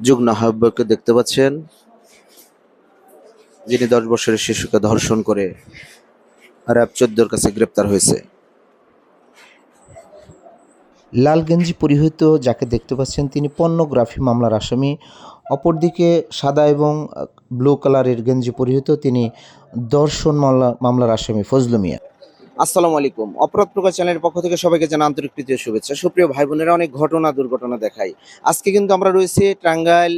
যুগ্ম আহ্বায়ককে দেখতে পাচ্ছেন, যিনি দশ বছরের শিশুকে ধর্ষণ করে র্যাব চোদ্দোর কাছে গ্রেপ্তার হয়েছে। লাল গেঞ্জি পরিহিত যাকে দেখতে পাচ্ছেন তিনি পর্নোগ্রাফি মামলার আসামি। অপরদিকে সাদা এবং ব্লু কালারের গেঞ্জি পরিহিত তিনি দর্শন মামলা মামলার আসামি ফজলু মিয়া। আসসালামু আলাইকুম। অপরাধ প্রকাশ চ্যানেলের পক্ষ থেকে সবাইকে জানা আন্তরিক প্রীতীয় শুভেচ্ছা। সুপ্রিয় ভাই বোনেরা অনেক ঘটনা, দুর্ঘটনা দেখাই। আজকে কিন্তু আমরা রয়েছি টাঙ্গাইল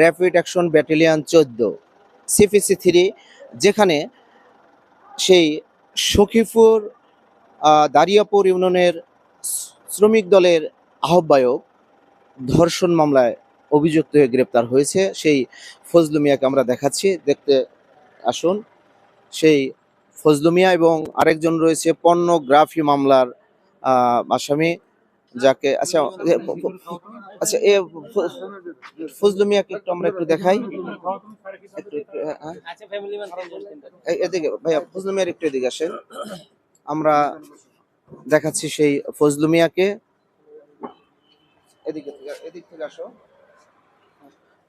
র্যাপিড অ্যাকশন ব্যাটালিয়ন চোদ্দ, সিপিসি থ্রি, যেখানে সেই সখীপুর দারিয়াপুর ইউনিয়নের শ্রমিক দলের আহ্বায়ক ধর্ষণ মামলায় অভিযুক্ত হয়ে গ্রেপ্তার হয়েছে। সেই ফজলু মিয়াকে আমরা দেখাচ্ছি। দেখতে আসুন। সেই ফজলু মিয়া এবং আরেকজন রয়েছে পর্নোগ্রাফি মামলার আসামি যাকে আচ্ছা আচ্ছা এ ফ- ফজলু একটু আমরা একটু দেখাই। হ্যাঁ, হ্যাঁ। এদিকে ভাইয়া ফজলু মিয়ার একটু এদিকে আসেন। আমরা দেখাচ্ছি সেই ফজলু মিয়াকে এদিকে এদিক থেকে আসো।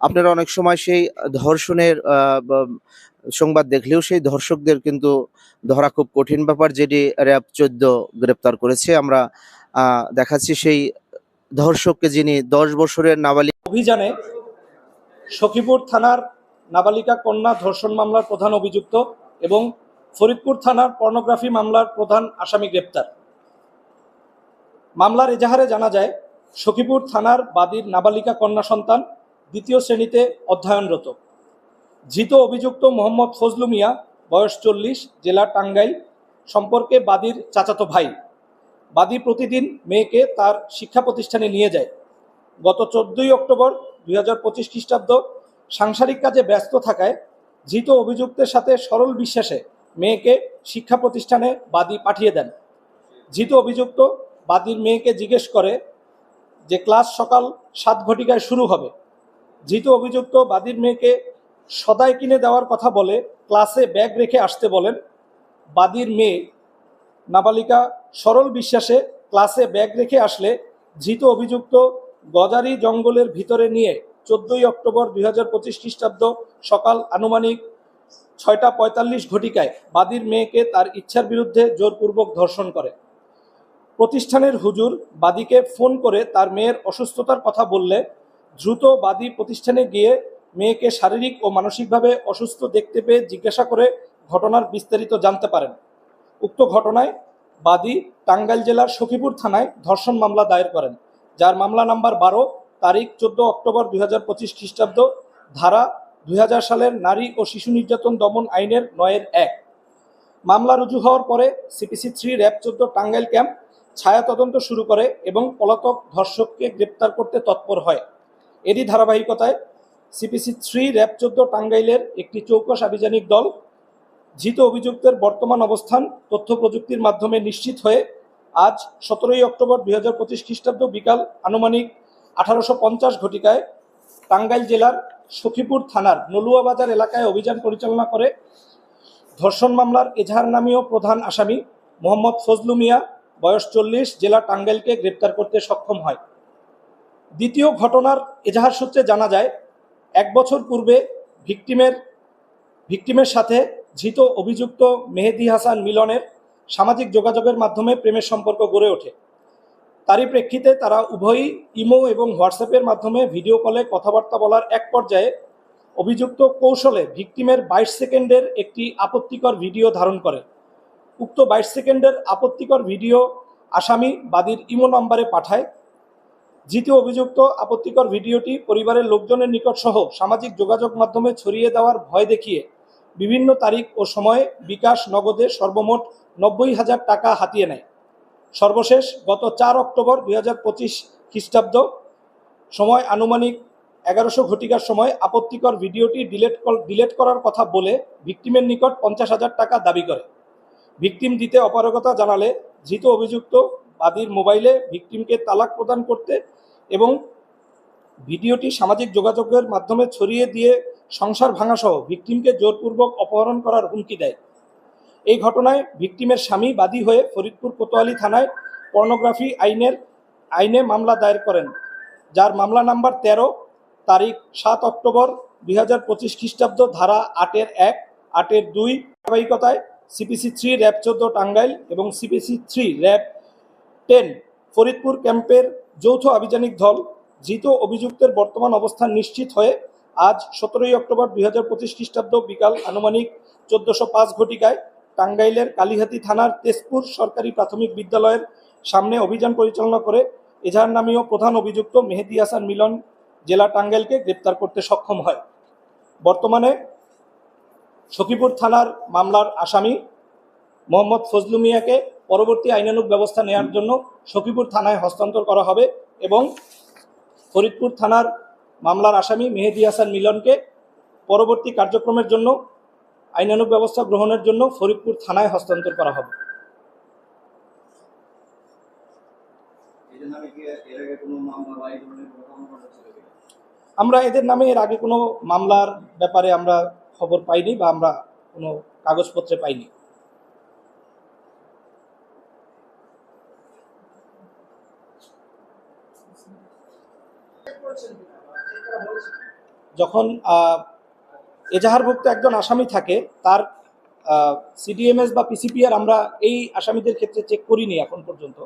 আপনারা অনেক সময় সেই ধর্ষণের সংবাদ দেখলেও সেই ধর্ষকদের কিন্তু ধরা খুব কঠিন ব্যাপার, যেটি র্যাব চোদ্দ গ্রেপ্তার করেছে। আমরা দেখাচ্ছি সেই ধর্ষককে যিনি দশ বছরের নাবালিক অভিযানে সখীপুর থানার নাবালিকা কন্যা ধর্ষণ মামলার প্রধান অভিযুক্ত এবং ফরিদপুর থানার পর্নোগ্রাফি মামলার প্রধান আসামি গ্রেপ্তার। মামলার এজাহারে জানা যায়, সখীপুর থানার বাদীর নাবালিকা কন্যা সন্তান দ্বিতীয় শ্রেণীতে অধ্যয়নরত। ধৃত অভিযুক্ত মোহাম্মদ ফজলু মিয়া, বয়স চল্লিশ, জেলা টাঙ্গাইল, সম্পর্কে বাদীর চাচাতো ভাই। বাদী প্রতিদিন মেয়েকে তার শিক্ষা প্রতিষ্ঠানে নিয়ে যায়। গত চোদ্দই অক্টোবর দুই হাজার পঁচিশ খ্রিস্টাব্দ সাংসারিক কাজে ব্যস্ত থাকায় ধৃত অভিযুক্তের সাথে সরল বিশ্বাসে মেয়েকে শিক্ষা প্রতিষ্ঠানে বাদী পাঠিয়ে দেন। ধৃত অভিযুক্ত বাদীর মেয়েকে জিজ্ঞেস করে যে, ক্লাস সকাল সাত ঘটিকায় শুরু হবে। ধৃত অভিযুক্ত বাদীর মেয়েকে সদাই কিনে দেওয়ার কথা বলে, ক্লাসে ব্যাগ রেখে আসতে বলেন বাদীর মেয়ে। নাবালিকা সরল বিশ্বাসে ক্লাসে ব্যাগ রেখে আসলে ধৃত অভিযুক্ত গজারি জঙ্গলের ভিতরে নিয়ে চোদ্দই অক্টোবর দুই হাজার পঁচিশ খ্রিস্টাব্দ সকাল আনুমানিক ছয়টা পঁয়তাল্লিশ ঘটিকায় বাদীর মেয়েকে তার ইচ্ছার বিরুদ্ধে জোরপূর্বক ধর্ষণ করে। প্রতিষ্ঠানের হুজুর বাদীকে ফোন করে তার মেয়ের অসুস্থতার কথা বললে দ্রুত বাদী প্রতিষ্ঠানে গিয়ে মেয়েকে শারীরিক ও মানসিকভাবে অসুস্থ দেখতে পেয়ে জিজ্ঞাসা করে ঘটনার বিস্তারিত জানতে পারেন। উক্ত ঘটনায় বাদী টাঙ্গাইল জেলার সখীপুর থানায় ধর্ষণ মামলা দায়ের করেন, যার মামলা নাম্বার বারো, তারিখ চোদ্দ অক্টোবর দুই হাজার পঁচিশ খ্রিস্টাব্দ, ধারা দুই হাজার সালের নারী ও শিশু নির্যাতন দমন আইনের নয়ের এক। মামলা রুজু হওয়ার পরে সিপিসি থ্রি র্যাব চোদ্দ টাঙ্গাইল ক্যাম্প ছায়া তদন্ত শুরু করে এবং পলাতক ধর্ষককে গ্রেপ্তার করতে তৎপর হয়। এরই ধারাবাহিকতায় সিপিসি থ্রি র্যাব চোদ্দ, টাঙ্গাইলের একটি চৌকস আভিযানিক দল ধৃত অভিযুক্তের বর্তমান অবস্থান তথ্য প্রযুক্তির মাধ্যমে নিশ্চিত হয়ে আজ সতেরোই অক্টোবর দুই হাজার পঁচিশ খ্রিস্টাব্দ বিকাল আনুমানিক আঠারোশো পঞ্চাশ ঘটিকায় টাঙ্গাইল জেলার সখীপুর থানার নলুয়া বাজার এলাকায় অভিযান পরিচালনা করে ধর্ষণ মামলার এজাহার নামীয় প্রধান আসামি মোহাম্মদ ফজলু মিয়া, বয়স চল্লিশ, জেলা টাঙ্গাইলকে গ্রেপ্তার করতে সক্ষম হয়। দ্বিতীয় ঘটনার এজাহার সূত্রে জানা যায়, এক বছর পূর্বে ভিকটিমের ভিকটিমের সাথে ধৃত অভিযুক্ত মেহেদি হাসান মিলনের সামাজিক যোগাযোগের মাধ্যমে প্রেমের সম্পর্ক গড়ে ওঠে। তারই প্রেক্ষিতে তারা উভয়ই ইমো এবং হোয়াটসঅ্যাপের মাধ্যমে ভিডিও কলে কথাবার্তা বলার এক পর্যায়ে অভিযুক্ত কৌশলে ভিকটিমের বাইশ সেকেন্ডের একটি আপত্তিকর ভিডিও ধারণ করে। উক্ত বাইশ সেকেন্ডের আপত্তিকর ভিডিও আসামি বাদীর ইমো নম্বরে পাঠায় দ্বিতীয় অভিযুক্ত আপত্তিকর ভিডিওটি পরিবারের লোকজনের নিকট সহ সামাজিক যোগাযোগ মাধ্যমে ছড়িয়ে দেওয়ার ভয় দেখিয়ে বিভিন্ন তারিখ ও সময়ে বিকাশ নগদে সর্বমোট নব্বই হাজার টাকা হাতিয়ে নেয়। সর্বশেষ গত চার অক্টোবর দুই হাজার পঁচিশ খ্রিস্টাব্দ সময় আনুমানিক এগারোশো ঘটিকার সময় আপত্তিকর ভিডিওটি ডিলেট ডিলেট করার কথা বলে ভিকটিমের নিকট পঞ্চাশ হাজার টাকা দাবি করে। ভিকটিম দিতে অপারগতা জানালে ধৃত অভিযুক্ত বাদীর মোবাইলে ভিকটিমকে তালাক প্রদান করতে এবং ভিডিওটি সামাজিক যোগাযোগের মাধ্যমে ছড়িয়ে দিয়ে সংসার ভাঙাসহ ভিকটিমকে জোরপূর্বক অপহরণ করার হুমকি দেয়। এই ঘটনায় ভিকটিমের স্বামী বাদী হয়ে ফরিদপুর কোতোয়ালি থানায় পর্নোগ্রাফি আইনের আইনে মামলা দায়ের করেন, যার মামলা নাম্বার তেরো, তারিখ সাত অক্টোবর দুই হাজার পঁচিশ খ্রিস্টাব্দ, ধারা আটের এক, আটের দুই, ধারাবাহিকতায় সিপিসি থ্রি, র্যাব চোদ্দ টাঙ্গাইল এবং CPC three, RAB ten, Faridpur ক্যাম্পের যৌথ আভিযানিক দল ধৃত অভিযুক্তের বর্তমান অবস্থান নিশ্চিত হয়ে আজ সতেরোই অক্টোবর দুই হাজার পঁচিশ খ্রিস্টাব্দ বিকাল আনুমানিক চোদ্দশো পাঁচ ঘটিকায় টাঙ্গাইলের কালিহাতি থানার তেজপুর সরকারি প্রাথমিক বিদ্যালয়ের সামনে অভিযান পরিচালনা করে এজাহার নামীয় প্রধান অভিযুক্ত মেহেদি হাসান মিলন জেলা টাঙ্গাইলকে গ্রেপ্তার করতে সক্ষম হয়। বর্তমানে সখীপুর থানার মামলার আসামি মোহাম্মদ ফজলু মিয়াকে পরবর্তী আইনানুগ ব্যবস্থা নেওয়ার জন্য সখীপুর থানায় হস্তান্তর করা হবে এবং ফরিদপুর থানার মামলার আসামি মেহেদি হাসান মিলনকে পরবর্তী কার্যক্রমের জন্য, আইনানুগ ব্যবস্থা গ্রহণের জন্য ফরিদপুর থানায় হস্তান্তর করা হবে। আমরা এদের নামে এর আগে কোনো মামলার ব্যাপারে আমরা খবর পাইনি বা আমরা কোনো কাগজপত্রে পাইনি। যখন এজাহারভুক্ত একজন আসামি থাকে, তার সিডিএমএস বা পিসিপিআর আমরা এই আসামিদের ক্ষেত্রে চেক করিনি এখন পর্যন্ত।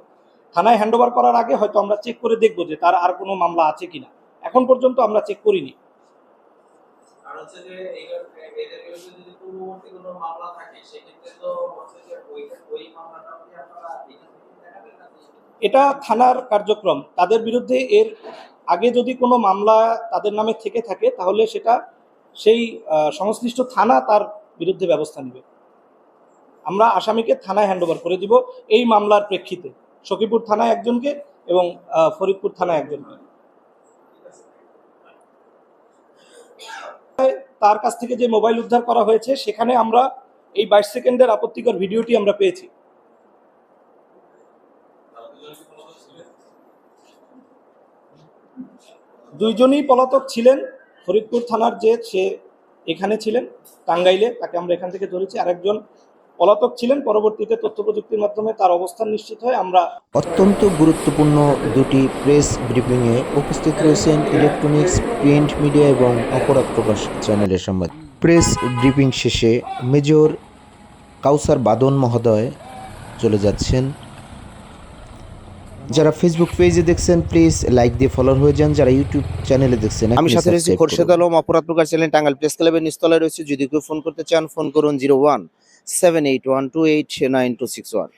থানায় হ্যান্ডওভার করার আগে হয়তো আমরা চেক করে দেখব যে তার আর কোনো মামলা আছে কিনা। এখন পর্যন্ত আমরা চেক করিনি। মামলা থাকে, সেক্ষেত্রে তো ওই মামলাটা আপনারা এখান থেকে দেখাবেন নাকি এটা থানার কার্যক্রম। তাদের বিরুদ্ধে এর আগে যদি কোনো মামলা তাদের নামে থেকে থাকে, তাহলে সেটা সেই সংশ্লিষ্ট থানা তার বিরুদ্ধে ব্যবস্থা নেবে। আমরা আসামিকে থানায় হ্যান্ডওভার করে দিব এই মামলার প্রেক্ষিতে। সখীপুর থানায় একজনকে এবং ফরিদপুর থানায় একজনকে। তার কাছ থেকে যে মোবাইল উদ্ধার করা হয়েছে, সেখানে আমরা এই বাইশ সেকেন্ডের আপত্তিকর ভিডিওটি আমরা পেয়েছি। দুইজনই পলাতক ছিলেন ফরিদপুর থানার যে সে এখানে ছিলেন, টাঙ্গাইলে, তাকে আমরা এখান থেকে ধরেছি। আরেকজন পলাতক ছিলেন, পরবর্তীতে তথ্য প্রযুক্তির মাধ্যমে তার অবস্থান নিশ্চিত হয়। আমরা অত্যন্ত গুরুত্বপূর্ণ দুটি প্রেস ব্রিফিংয়ে উপস্থিত রয়েছেন ইলেকট্রনিক্স, প্রিন্ট মিডিয়া এবং অপরাধ প্রকাশ চ্যানেলের সাংবাদিক প্রেস ব্রিফিং শেষে মেজর কাউসার বাদন মহোদয় চলে যাচ্ছেন। যারা ফেসবুক পেজে দেখছেন প্লিজ লাইক দিয়ে ফলোয়ার হয়ে যান। যারা ইউটিউব চ্যানেলে দেখছেন আমি সাথে রয়েছি খোরশেদ আলম অপরাধ প্রকার চ্যানেল টাঙ্গাইল প্রেস ক্লাবের নিস্তলায় রয়েছে। যদি কেউ ফোন করতে চান ফোন করুন zero one seven eight one two eight nine two six one